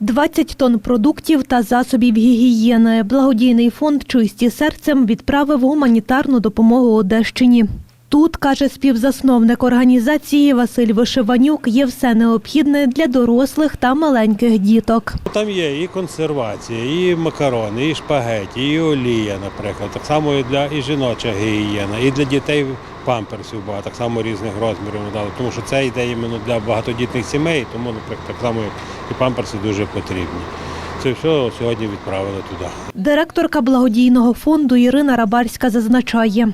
20 тонн продуктів та засобів гігієни. Благодійний фонд Чисті серцем відправив гуманітарну допомогу Одещині. Тут, каже співзасновник організації Василь Вишиванюк, є все необхідне для дорослих та маленьких діток. Там є і консервація, і макарони, і шпагеті, і олія, наприклад. Так само і для і жіноча гігієна, і для дітей памперсів багато, так само різних розмірів надали. Тому що це йде іменно для багатодітних сімей, тому, наприклад, так само і памперси дуже потрібні. Це все сьогодні відправили туди. Директорка благодійного фонду Ірина Рабарська зазначає.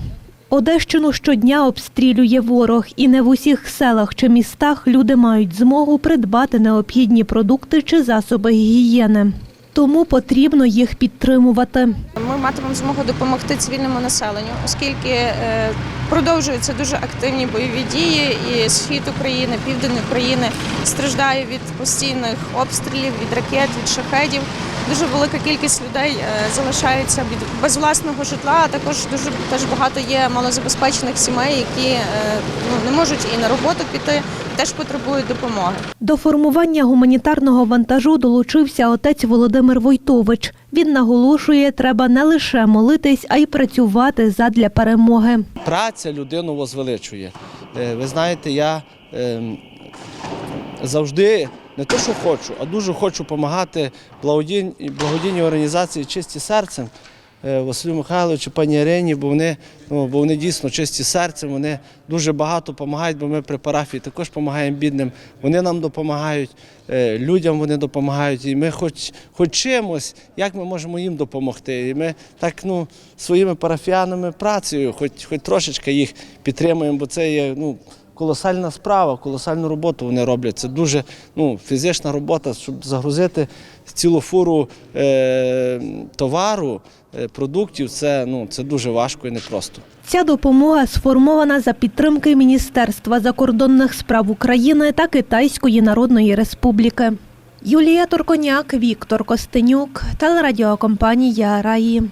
Одещину щодня обстрілює ворог, і не в усіх селах чи містах люди мають змогу придбати необхідні продукти чи засоби гігієни. Тому потрібно їх підтримувати. Ми матимемо змогу допомогти цивільному населенню, оскільки е, продовжуються дуже активні бойові дії, і схід України, південь України страждає від постійних обстрілів, від ракет, від шахедів. Дуже велика кількість людей е, залишається без власного житла. А також дуже теж багато є малозабезпечених сімей, які е, ну, не можуть і на роботу піти, теж потребують допомоги. До формування гуманітарного вантажу долучився отець Володимир Войтович. Він наголошує, треба не лише молитись, а й працювати задля перемоги. праця людину возвеличує. Е, Ви знаєте, я ем, завжди не те, що хочу, а дуже хочу допомагати благодійній, організації чисті серцем. е, Василю Михайловичу, пані Ірині, бо вони, ну, бо вони дійсно чисті серцем, вони дуже багато допомагають, бо ми при парафії також допомагаємо бідним. Вони нам допомагають, е, людям вони допомагають. І ми хоч, хоч чимось, як ми можемо їм допомогти. І ми так ну, своїми парафіянами працею, хоч, хоч трошечки їх підтримуємо, бо це є ну, колосальна справа, колосальну роботу вони роблять. Це дуже ну, фізична робота, щоб загрузити цілу фуру е, товару, е, продуктів. Це, ну, це дуже важко і непросто. Ця допомога сформована за підтримки Міністерства закордонних справ України та Китайської Народної Республіки. Юлія Турконяк, Віктор Костенюк, телерадіокомпанія Раї.